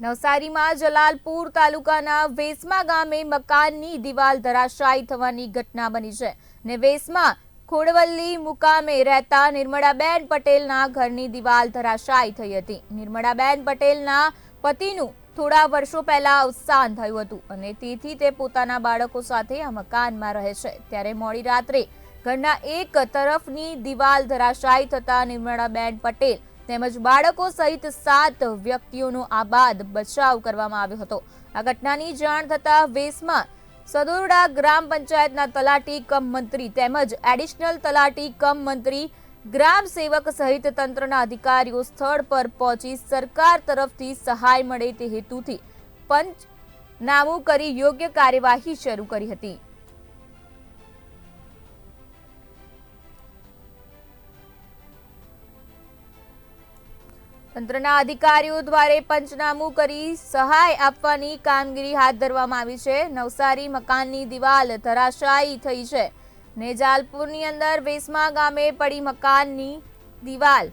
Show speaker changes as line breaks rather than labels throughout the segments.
નવસારીમાં જલાલપુર તાલુકાના વેસમા ગામે મકાનની દિવાલ ધરાશાયી થવાની ઘટના બની છે ને વેસમાં ખોડવલ્લી મુકામે રહેતા નિર્મળાબેન પટેલના ઘરની દિવાલ ધરાશાયી થઈ હતી. નિર્મળાબેન પટેલના પતિનું થોડા વર્ષો પહેલા અવસાન થયું હતું અને તેથી તે પોતાના બાળકો સાથે આ મકાનમાં રહે છે. ત્યારે મોડી રાત્રે ઘરના એક તરફની દિવાલ ધરાશાયી થતા નિર્મળાબેન પટેલ તેમજ બાળકો સહિત સાત વ્યક્તિઓનો આબાદ બચાવ કરવામાં આવ્યો હતો. આ ઘટનાની જાણ થતા વેસમાં સદોરડા ગ્રામ પંચાયતના તલાટી કમ મંત્રી તેમજ એડિશનલ તલાટી કમ મંત્રી ગ્રામ સેવક સહિત તંત્રના અધિકારીઓ સ્થળ પર પહોંચી સરકાર તરફથી સહાય મળે તે હેતુથી પંચનામું કરી યોગ્ય કાર્યવાહી શરૂ કરી હતી. તંત્રના અધિકારીઓ દ્વારા પંચનામું કરી સહાય આપવાની કામગીરી હાથ ધરવામાં આવી છે. નવસારી મકાનની દિવાલ ધરાશાયી થઈ છે. નેજાલપુરની અંદર વેસમા ગામે પડી મકાનની દિવાલ.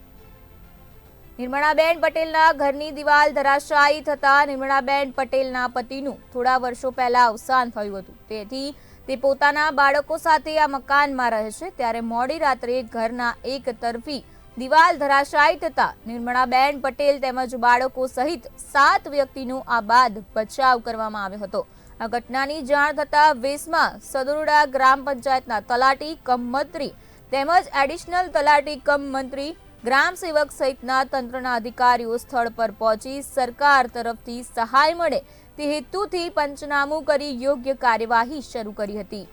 નિર્મળાબેન પટેલના ઘરની દિવાલ ધરાશાયી થતા નિર્મળાબેન પટેલના પતિનું થોડા વર્ષો પહેલા અવસાન થયું હતું. તેથી તે પોતાના બાળકો સાથે આ મકાનમાં રહે છે. ત્યારે મોડી રાત્રે ઘરના એક તરફી દિવાલ ધરાશાયી થતા નિર્મળાબેન પટેલ તેમજ બાળકો સહિત સાત વ્યક્તિનું આ બાદ બચાવ કરવામાં આવ્યો હતો. આ ઘટનાની જાણ થતા વેસમાં સદરુડા ગ્રામ પંચાયતના તલાટી કમ મંત્રી તેમજ એડિશનલ તલાટી કમ મંત્રી, ગ્રામ સેવક સહિતના તંત્રના અધિકારીઓ સ્થળ પર પહોંચી સરકાર તરફથી સહાય મળે તે હેતુથી પંચનામું કરી યોગ્ય કાર્યવાહી શરૂ કરી હતી.